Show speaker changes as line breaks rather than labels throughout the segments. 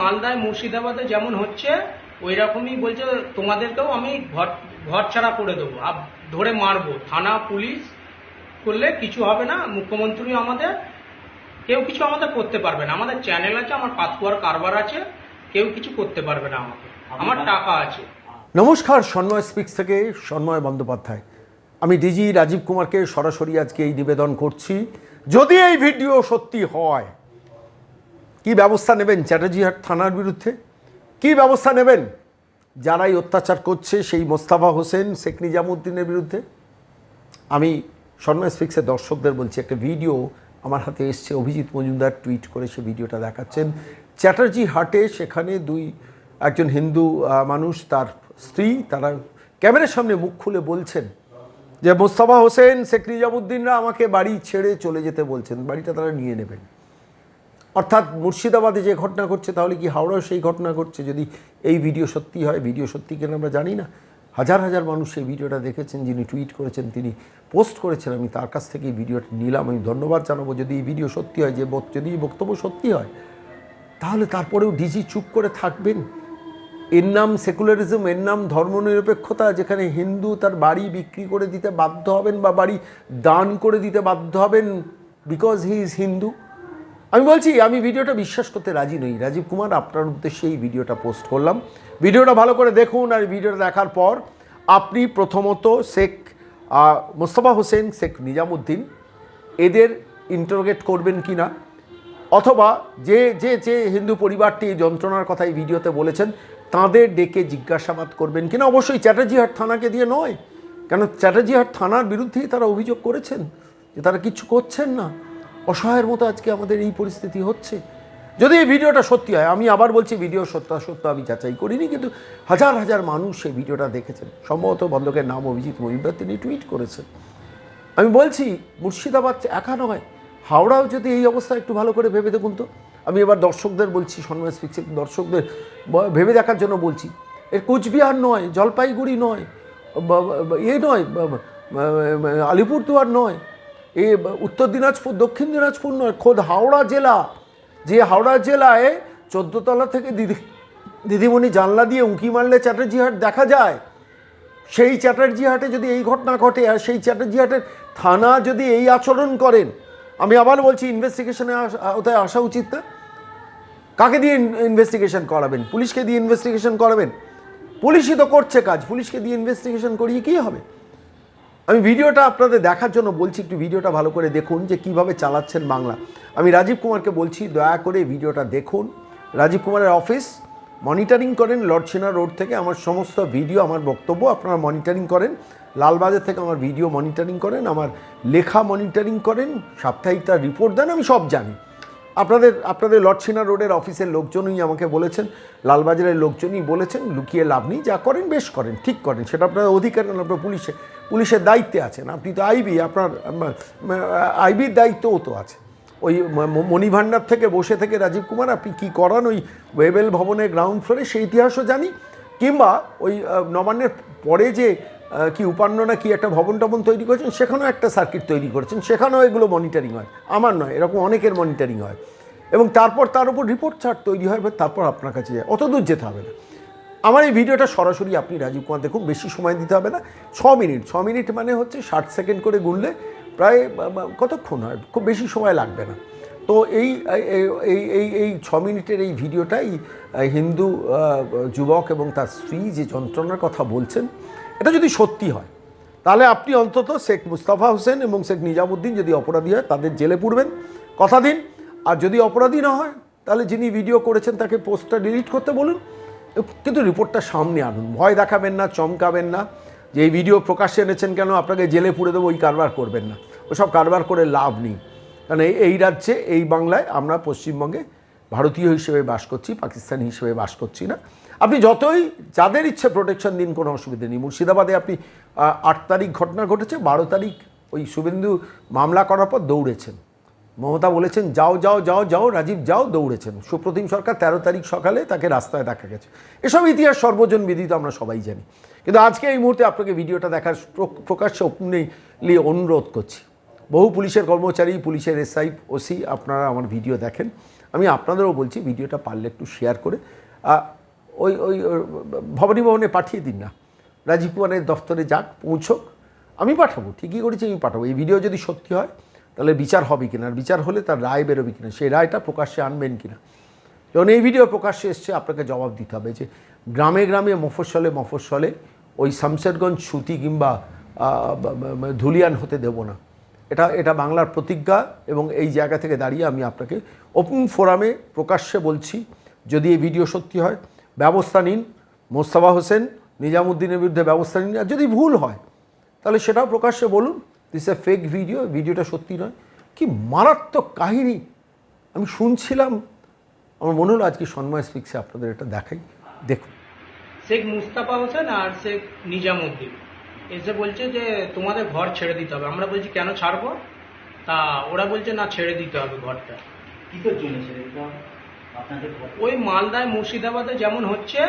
মালদায় মুর্শিদাবাদে যেমন হচ্ছে ওই রকমই বলছে তোমাদেরকেও আমি ঘর ঘর ছাড়া করে দেবো। আব ধরে মারবো। থানা পুলিশ করলে কিছু হবে না মুখ্যমন্ত্রী আমাদের কেউ কিছু আমাদের করতে পারবে না। আমাদের চ্যানেল আছে আমার পাসপোয়ার কারবার আছে কেউ কিছু করতে পারবে না আমাকে। আমার টাকা আছে।
নমস্কার সন্ময় স্পিক্স থেকে সন্ময় বন্দ্যোপাধ্যায়। আমি ডিজি রাজীব কুমারকে সরাসরি আজকে এই নিবেদন করছি। যদি এই ভিডিও সত্যি হয় কি ব্যবস্থা নেবেন চ্যাটার্জিহাট থানার বিরুদ্ধে? কি ব্যবস্থা নেবেন? যারাই অত্যাচার করছে, সেই মোস্তাফা হোসেন, শেখ নিজামুদ্দিনের বিরুদ্ধে? আমি সন্ময় স্পিক্সের দর্শকদের বলছি, একটা ভিডিও আমার হাতে এসছে, অভিজিৎ মজুমদার টুইট করে সে ভিডিওটা দেখাচ্ছেন। চ্যাটার্জি হাটে সেখানে দুই, একজন হিন্দু মানুষ, তার স্ত্রী, তারা ক্যামেরার সামনে মুখ খুলে বলছেন যে, মোস্তফা হোসেন, শেখ নিজামুদ্দিনরা আমাকে বাড়ি ছেড়ে চলে যেতে বলছেন, বাড়িটা তারা নিয়ে নেবেন। অর্থাৎ মুর্শিদাবাদে যে ঘটনা ঘটছে, তাহলে কি হাওড়াও সেই ঘটনা ঘটছে? যদি এই ভিডিও সত্যি হয়, ভিডিও সত্যি কিনা আমরা জানি না? হাজার হাজার মানুষ সেই ভিডিওটা দেখেছেন, যিনি টুইট করেছেন, তিনি পোস্ট করেছেন, আমি তার কাছ থেকে এই ভিডিওটা নিলাম, আমি ধন্যবাদ জানাব। যদি এই ভিডিও সত্যি হয়, যে যদি এই বক্তব্য সত্যি হয়, তাহলে তারপরেও ডিজি চুপ করে থাকবেন। এর নাম সেকুলারিজম, এর নাম ধর্মনিরপেক্ষতা, যেখানে হিন্দু তার বাড়ি বিক্রি করে দিতে বাধ্য হবেন বা বাড়ি দান করে দিতে বাধ্য হবেন বিকজ হি ইজ হিন্দু আমি বলছি, আমি ভিডিওটা বিশ্বাস করতে রাজি নই। রাজীব কুমার, আপনার উদ্দেশ্যে এই ভিডিওটা পোস্ট করলাম। ভিডিওটা ভালো করে দেখুন আর ভিডিওটা দেখার পর আপনি প্রথমত শেখ মোস্তফা হোসেন, শেখ নিজামুদ্দিন এদের ইন্টারোগেট করবেন কি না? অথবা যে যে যে হিন্দু পরিবারটি যন্ত্রণার কথা এই ভিডিওতে বলেছেন, তাদের ডেকে জিজ্ঞাসাবাদ করবেন কিনা অবশ্যই চ্যাটার্জিহাট থানাকে দিয়ে নয়। কেন চ্যাটার্জিহাট থানার বিরুদ্ধেই তারা অভিযোগ করেছেন যে তারা কিছু করছেন না। অসহায়ের মতো আজকে আমাদের এই পরিস্থিতি হচ্ছে। যদি এই ভিডিওটা সত্যি হয়, আমি আবার বলছি ভিডিও সত্য সত্য আমি যাচাই করিনি, কিন্তু হাজার হাজার মানুষ এই ভিডিওটা দেখেছেন। সম্ভবত বন্ধকের নাম অভিজিৎ মজুমদার, তিনি টুইট করেছেন। আমি বলছি, মুর্শিদাবাদ একা নয়, হাওড়াও যদি এই অবস্থা একটু ভালো করে ভেবে দেখুন তো। আমি এবার দর্শকদের বলছি সন্ময় স্পিক্সের দর্শকদের ভেবে দেখার জন্য বলছি। এর কোচবিহার নয়, জলপাইগুড়ি নয় এ নয় আলিপুরদুয়ার নয় এ, উত্তর দিনাজপুর, দক্ষিণ দিনাজপুর নয়, খোদ হাওড়া জেলা। যে হাওড়া জেলায় চোদ্দতলা থেকে দিদি, দিদিমণি জানলা দিয়ে উঁকি মারলে চ্যাটার্জি হাট দেখা যায়। সেই চ্যাটার্জি হাটে যদি এই ঘটনা ঘটে, আর সেই চ্যাটার্জি হাটের থানা যদি এই আচরণ করেন, আমি আবার বলছি ইনভেস্টিগেশনে ওথায় আসা উচিত না। কাকে দিয়ে ইনভেস্টিগেশন করাবেন? পুলিশকে দিয়ে ইনভেস্টিগেশন করাবেন? পুলিশই তো করছে কাজ, পুলিশকে দিয়ে ইনভেস্টিগেশন করিয়ে কী হবে? আমি ভিডিওটা আপনাদের দেখার জন্য বলছি, একটু ভিডিওটা ভালো করে দেখুন যে কীভাবে চালাচ্ছেন বাংলা। আমি রাজীব কুমারকে বলছি, দয়া করে ভিডিওটা দেখুন। রাজীব কুমারের অফিস, মনিটরিং করেন লর্ডসেনা রোড থেকে। আমার সমস্ত ভিডিও, আমার বক্তব্য আপনারা মনিটরিং করেন। লালবাজার থেকে আমার ভিডিও মনিটরিং করেন, আমার লেখা মনিটরিং করেন, সাপ্তাহিক তার রিপোর্ট দেন, আমি সব জানি। আপনাদের আপনাদের লটসিনা রোডের অফিসের লোকজনই আমাকে বলেছেন, লালবাজারের লোকজনই বলেছেন, লুকিয়ে লাভ নেই, যা করেন বেশ করেন, ঠিক করেন, সেটা আপনার অধিকার কারণ আপনার পুলিশে, পুলিশের দায়িত্বে আছেন, আপনি তো আইবি, আপনার আইবির দায়িত্বও তো আছে। ওই মণিভাণ্ডার থেকে, বসে থেকে রাজীব কুমার, আপনি কি করান ওই ওয়েবেল ভবনের গ্রাউন্ড ফ্লোরে সেই ইতিহাসও জানি, কিংবা ওই নবান্নের পরে যে কি উপান্ন না কি একটা ভবন টবন তৈরি করেছেন? সেখানেও একটা সার্কিট তৈরি করেছেন। সেখানেও এগুলো মনিটরিং হয়। আমার নয়, এরকম অনেকের মনিটরিং হয়। এবং তারপর তার উপর রিপোর্ট চার্ট তৈরি হয়, এবার তারপর আপনার কাছে যায়। অত দূর যেতে হবে না। আমার এই ভিডিওটা সরাসরি আপনি রাজীব কুমার দেখুন বেশি সময় দিতে হবে না। ছ মিনিট ছ মিনিট মানে হচ্ছে ষাট সেকেন্ড করে গুনলে প্রায় কতক্ষণ হয়? খুব বেশি সময় লাগবে না। তো এই- এই এই এই ছ মিনিটের এই ভিডিওটাই হিন্দু যুবক এবং তার স্ত্রী যে যন্ত্রণার কথা বলছেন এটা যদি সত্যি হয়, তাহলে আপনি অন্তত শেখ মুস্তাফা হোসেন এবং শেখ নিজামুদ্দিন যদি অপরাধী হয়, তাদের জেলে পুরবেন কথা দিন। আর যদি অপরাধী না হয়, তাহলে যিনি ভিডিও করেছেন, তাকে পোস্টটা ডিলিট করতে বলুন। কিন্তু রিপোর্টটা সামনে আনুন। ভয় দেখাবেন না, চমকাবেন না। যে এই ভিডিও প্রকাশ্যে এনেছেন কেন, আপনাকে জেলে পুরে দেবো, ওই কারবার করবেন না। ওসব কারবার করে লাভ নেই। কারণ এই রাজ্যে, এই বাংলায় আমরা পশ্চিমবঙ্গে ভারতীয় হিসেবে বাস করছি, পাকিস্তানি হিসেবে বাস করছি না। আপনি যতই যাদের ইচ্ছে প্রোটেকশন দিন, কোনো অসুবিধা নেই। মুর্শিদাবাদে আপনি আট তারিখ ঘটনা ঘটেছে, বারো তারিখ ওই শুভেন্দু মামলা করার পর দৌড়েছেন। মমতা বলেছেন, যাও যাও যাও যাও, রাজীব, যাও, দৌড়েছেন। সুপ্রতিম সরকার তেরো তারিখ সকালে তাকে রাস্তায় দেখা গেছে। এসব ইতিহাস সর্বজন বিদিত, আমরা সবাই জানি। কিন্তু আজকে এই মুহূর্তে আপনাকে ভিডিওটা দেখার প্র- প্রকাশ্যে ওপেনলি অনুরোধ করছি। বহু পুলিশের কর্মচারী, পুলিশের এসআই, ওসি, আপনারা আমার ভিডিও দেখেন। আমি আপনাদেরও বলছি, ভিডিওটা পারলে একটু শেয়ার করে। ওই ওই ভবানী ভবনে পাঠিয়ে দিন না। রাজীব কুমারের দফতরে যাক, পৌঁছক, আমি পাঠাবো, ঠিকই করেছি, আমি পাঠাবো। এই ভিডিও যদি সত্যি হয়, তাহলে বিচার হবে কিনা, আর বিচার হলে তার রায় বেরোবে কিনা, সেই রায়টা প্রকাশ্যে আনবেন কিনা। যখন এই ভিডিও প্রকাশ্যে এসছে, আপনাকে জবাব দিতে হবে যে, গ্রামে গ্রামে মফস্বলে মফস্বলে ওই শামশেরগঞ্জ সুতি কিংবা ধুলিয়ান হতে দেব না। এটা এটা বাংলার প্রতিজ্ঞা এবং এই জায়গা থেকে দাঁড়িয়ে আমি আপনাকে ওপেন ফোরামে প্রকাশ্যে বলছি, যদি এই ভিডিও সত্যি হয়, ব্যবস্থা নিন। মোস্তফা হোসেন, নিজামুদ্দিনের বিরুদ্ধে ব্যবস্থা নিন। আর যদি ভুল হয়, তাহলে সেটাও প্রকাশ্যে বলুন দিস এ ফেক ভিডিও ভিডিওটা সত্যি নয়। কি মারাত্মক কাহিনী! আমি শুনছিলাম, আমার মনে হলো আজকে সন্ময় স্পিক্সে আপনাদের এটা দেখাই। দেখুন।
শেখ মুস্তাফা হোসেন আর শেখ নিজামুদ্দিন। এসে বলছে যে তোমাদের ঘর ছেড়ে দিতে হবে। আমরা বলছি কেন ছাড়বো? তা ওরা বলছে না ছেড়ে দিতে হবে ঘরটা।
কিসের জন্য ছেড়ে দিতে হবে? আপনাদের ঘর
ওই মালদায় মুর্শিদাবাদে যেমন হচ্ছে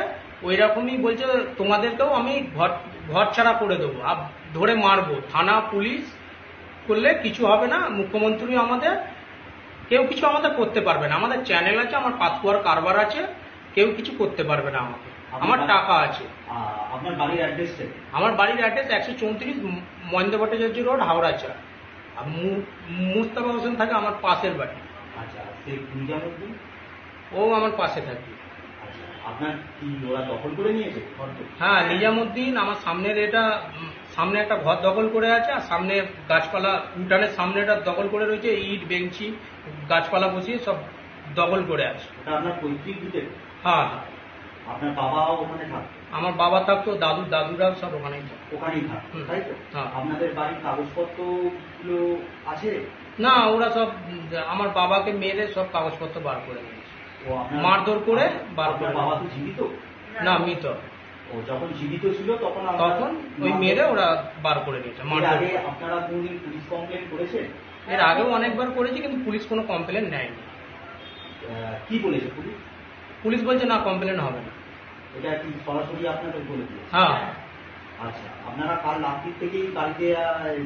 ওই রকমই বলছে তোমাদেরকেও আমি ঘর ঘর ছাড়া করে দেবো। আর ধরে মারবো। থানা পুলিশ করলে কিছু হবে না মুখ্যমন্ত্রী আমাদের কেউ কিছু আমাদের করতে পারবে না। আমাদের চ্যানেল আছে আমার পাসপোয়ার কারবার আছে কেউ কিছু করতে পারবে না আমাকে। আমার টাকা আছে।
আপনার বাড়ির অ্যাড্রেসটা
আমার বাড়ির অ্যাড্রেস একশো চৌত্রিশ মহেন্দ্র ভট্টাচার্য রোড হাওড়া চা আর মুস্তাফা হোসেন থাকে আমার পাশের বাড়ি।
আচ্ছা সেই
ও আমার পাশে থাকে।
আচ্ছা আপনার কি ওরা দখল করে নিয়েছে
হ্যাঁ নিজামুদ্দিন আমার সামনের এটা সামনে একটা ঘর দখল করে আছে আর সামনে গাছপালা উঠানের সামনেটা দখল করে রয়েছে ইট বেঞ্চি গাছপালা বসিয়ে সব দখল করে আছে।
আপনার পৈতৃক
হ্যাঁ হ্যাঁ।
আপনার বাবাও ওখানে থাকতো
আমার বাবা থাকতো দাদু দাদুরাও সব ওখানেই থাকতো
ওখানেই থাকতো তাই তো?
হ্যাঁ।
আপনাদের বাড়ির কাগজপত্রগুলো আছে?
না ওরা সব আমার বাবাকে মেরে সব কাগজপত্র বার করে নিয়েছে মারধর করে বার করে
বাবা তো জীবিত?
না মৃত।
ও যখন জীবিত ছিল তখন
তখন ওই মেরে ওরা বার করে নিয়েছে মারধর
আপনারা কোনদিন পুলিশ কমপ্লেন করেছেন
এর আগেও অনেকবার করেছি কিন্তু পুলিশ কোনো কমপ্লেন নেয়নি।
কি বলেছে পুলিশ?
পুলিশ বলছে না কমপ্লেন হবে না।
এটা কি সরাসরি আপনাদের বলে দিয়েছে?
হ্যাঁ।
আচ্ছা আপনারা কাল রাত্রির থেকেই বাড়িতে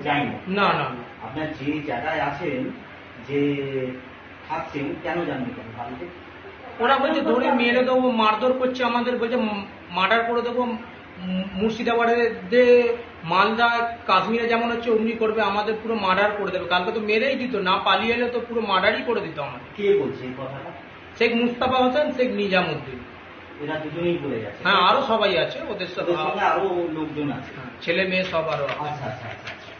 যায়নি?
না না।
আপনার যে জায়গায় আছেন যে থাকছেন কেন জানেন কেন বাড়িতে?
ওরা বলছে ধরে মেরে দেবো মারধর করছে আমাদের বলছে মার্ডার করে দেবো মুর্শিদাবাদে যে মালদা কাশ্মীরে যেমন হচ্ছে অমনি করবে আমাদের পুরো মার্ডার করে দেবে। কালকে তো মেরেই দিত না পালিয়ে এলে তো পুরো মার্ডারই করে দিত আমাদের।
কে বলছে এই কথাটা?
শেখ মুস্তাফা হোসেন শেখ নিজামুদ্দিন।
এরা দুজনেই বলে গেছে
হ্যাঁ আরও সবাই আছে ওদের
সঙ্গে আরও লোকজন আছে।
হ্যাঁ, ছেলে মেয়ে সব আরও
আচ্ছা আচ্ছা আচ্ছা।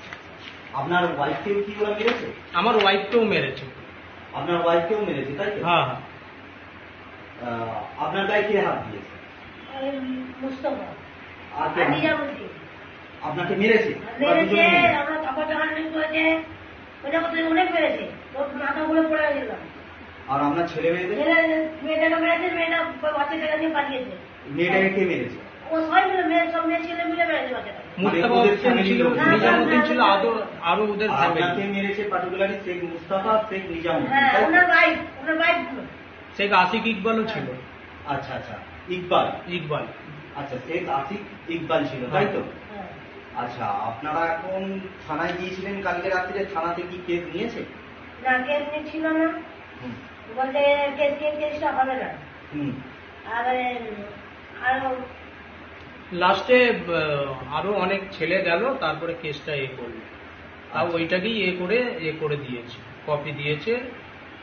আপনার ওয়াইফকেও কি ওরা মেরেছে?
আমার ওয়াইফকেও মেরেছে।
আপনার ওয়াইফকেও মেরেছে তাই তো?
হ্যাঁ হ্যাঁ।
আহ, আপনার গায়ে কে হাত দিয়েছে?
মুস্তফা।
আর আপনাকে মেরেছে?
মেরেছে আমরা কাপড় করেছে। ওটা অনেক মেরেছে। ওর মাথা ঘুরে পড়ে গেছিলাম
আর আপনার ছেলে মেয়েদের?
মেয়েটাকে মেরেছে মেয়েটা বাচ্চা নিয়ে পালিয়েছে।
মেয়েটাকে কে মেরেছে?
ও সবাই মিলে মেয়ে সব মেয়ে ছেলে মিলে মেরেছে বাচ্চাটাকে
মুস্তাফা
ওদের
হোসেন
family
ছিল
লোক।
নিজামুদ্দিন ছিল আরও আরও ওদের
আপনাকে মেরেছে পার্টিকুলারলি শেখ মুস্তাফা শেখ নিজামুদ্দিন
হ্যাঁ ওনার বাইক ওনার বাইক
শেখ আশিক ইকবালও ছিল।
আচ্ছা আচ্ছা ইকবাল।
ইকবাল।
আচ্ছা শেখ আসিফ ইকবাল ছিল তাই তো?
হ্যাঁ।
আচ্ছা আপনারা এখন থানায় গিয়েছিলেন কালকে রাত্রে থানাতে কি কেস নিয়েছে?
না কেস ছিল না। বলতে হবে না আর আর
লাস্টে আরও অনেক ছেলে গেল তারপরে কেসটা এ করল। তাও
আচ্ছা।
ওইটাকেই এ করে এ করে দিয়েছে। কপি দিয়েছে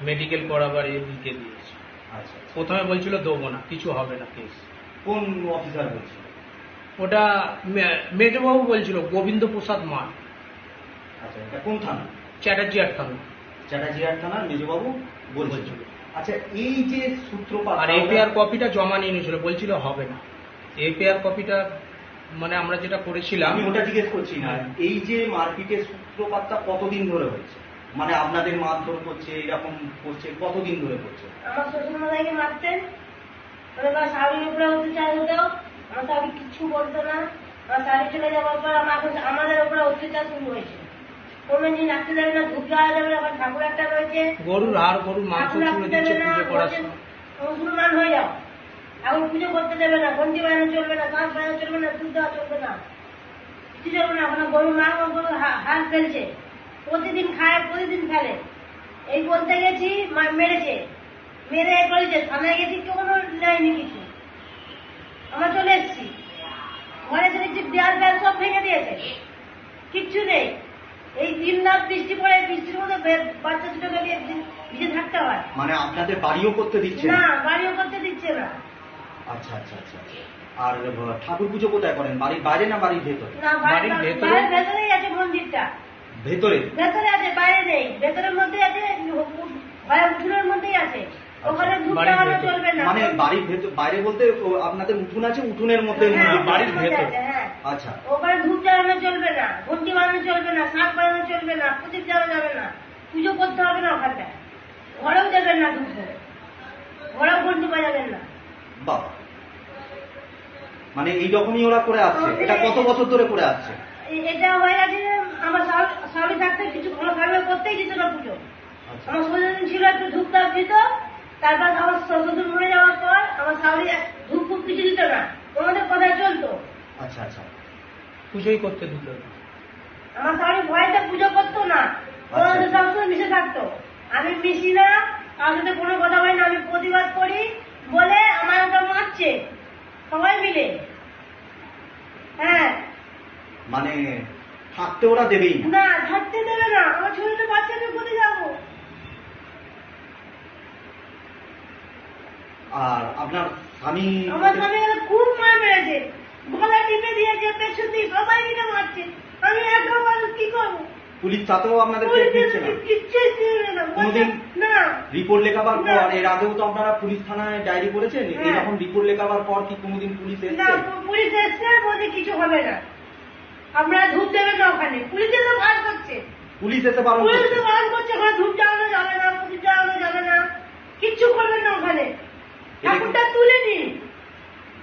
মেডিকেল করাবার এ দিকে দিয়েছে।
আচ্ছা।
প্রথমে বলছিল দেবো না কিছু হবে না কেস।
কোন অফিসার বলছে
ওটা মেজবাবু বলছিল গোবিন্দ প্রসাদ মাঠ
আচ্ছা এটা কোন থানা?
চ্যাটার্জি আট থানা।
চ্যাটার্জিহাট থানার মেজবাবু? বলছিল। আচ্ছা এই যে সূত্রপাত
আর এপিআর কপিটা জমা নিয়ে নিয়েছিল বলছিল হবে না। এপিআর কপিটা মানে আমরা যেটা করেছিলাম
আমি ওটা জিজ্ঞেস করছি না এই যে মারপিটের সূত্রপাতটা কতদিন ধরে হয়েছে? মানে আপনাদের মারধর করছে এরকম করছে কতদিন ধরে করছে?
আমার শ্বশুর মশাইকে মারতেন ওদের শাড়ির উপরে অত্যাচার হতো আমার শাড়ি কিচ্ছু বলতো না। আমার শাড়ি চলে যাওয়ার পর আমার আমাদের উপরে অত্যাচার শুরু হয়েছে। রাখতে দেবে না আবার ঠাকুর একটা রয়েছে।
গরুর হাড় গরুর মাংস
রাখতে দেবে না
পুজো করার
বলছে,
সময়।
মুসলমান হয়ে যাও। এখন পুজো করতে দেবে না ঘন্টি বাজানো চলবে না শ্বাস বাজানো চলবে না দুধ দেওয়া চলবে না। কিছু চলবে না এখন গরুর মাংস গরু হাত ফেলছে। প্রতিদিন খায় প্রতিদিন ফেলে। এই বলতে গেছি মেরেছে। মেরে এ করেছে থানায় গেছি কেউ কোনো নেয়নি কিছু। আমরা চলে এসেছি। ঘরে দেখছি দেয়াল ফেয়াল সব ভেঙে দিয়েছে। কিচ্ছু নেই। এই দিন রাত বৃষ্টি পড়ে বৃষ্টির মধ্যে বাচ্চা দুটোকে ভিজে থাকতে হয়।
মানে আপনাদের বাড়িও করতে দিচ্ছে
না? বাড়িও করতে দিচ্ছে না।
আচ্ছা আচ্ছা আচ্ছা আর ঠাকুর পুজো কোথায় করেন? বাড়ির বাইরে না বাড়ির ভেতরে?
বাড়ির
বাড়ির ভেতরে?
ভেতরেই আছে মন্দিরটা।
ভেতরে?
ভেতরে আছে বাইরে নেই। ভেতরের মধ্যে আছে উঠোনের মধ্যেই আছে। ওখানে ধূপ
বাড়ির
চলবে না।
মানে বাড়ির ভেতর বাইরে বলতে আপনাদের উঠুন আছে উঠুনের মধ্যে
হ্যাঁ,
বাড়ির ভেতর।
আচ্ছা।
ওখানে ধূপ জ্বালানো চলবে না ঘন্টি বানানো চলবে না শাক বানানো চলবে না প্রদীপ জ্বালানো যাবে না পুজো করতে হবে না ওখানটায়। ঘরেও দেবেন না ধূপ করে ঘরেও ঘন্টি বাজাবেন না।
বাবা মানে এই রকমই ওরা করে আসছে এটা কত বছর ধরে করে আসছে?
এটা হয়ে গেছে আমার স্বামী- থাকতে কিছু আমার স্বামী করতেই দিত না পুজো।
আচ্ছা।
আমার শ্বশুর ছিল একটু ধূপ তাপ দিত তারপর আমার শ্বশুর মরে যাওয়ার পর আমার স্বামী ধূপ ফুপ কিছু দিত না। আমাদের কথায় চলতো।
আচ্ছা আচ্ছা।
পুজোই করতে দিত
আমার স্বামী ভয়তে পুজো করতো না। ওনাদের
আচ্ছা।
সবসময় মিশে থাকতো। আমি মিশি না তার সাথে কোনো কথা হয় না আমি প্রতিবাদ করি বলে আমার ওটা মারছে। সবাই মিলে। হ্যাঁ।
মানে থাকতে ওরা দেবেই না।
থাকতে দেবে না। আমার ছোট বাচ্চাকে কোথায় যাব?
আর আপনার স্বামী
আমার স্বামী খুব মার মেরেছে। গলা টিপে দিয়েছে পেছন দিয়ে সবাই মিলে মারছে। আমি একা মানুষ কি করব?
পুলিশ তাতেও আপনাদের কোনোদিন- রিপোর্ট লেখাবার পর এর আগেও তো আপনারা পুলিশ থানায় ডায়েরি করেছেন?
হ্যাঁ।
এরকম রিপোর্ট লেখাবার পর কি কোনোদিন পুলিশ এসছে?
পুলিশ এসছে বলছে কিছু হবে না। আপনারা ধূপ দেবেন না ওখানে। পুলিশে তো ভার করছে।
পুলিশ এসে বারণ
পুলিশ তো বারণ করছে ওখানে ধূপ জ্বালানো যাবে না প্রদীপ জ্বালানো যাবে না। কিচ্ছু করবেন না ওখানে। ঠাকুরটা তুলে নিন।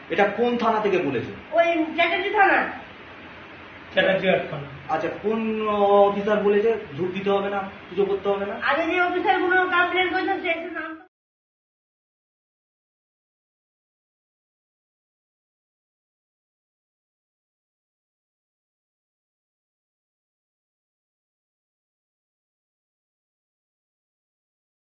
এটা কোন থানা থেকে বলেছে?
ওই চ্যাটার্জি থানা।
চ্যাটার্জি থানা।
আচ্ছা কোন অফিসার বলেছে? ধূপ দিতে হবে না পুজো করতে হবে না?
আগে যে অফিসারগুলো কমপ্লেন করেছেন সে নাম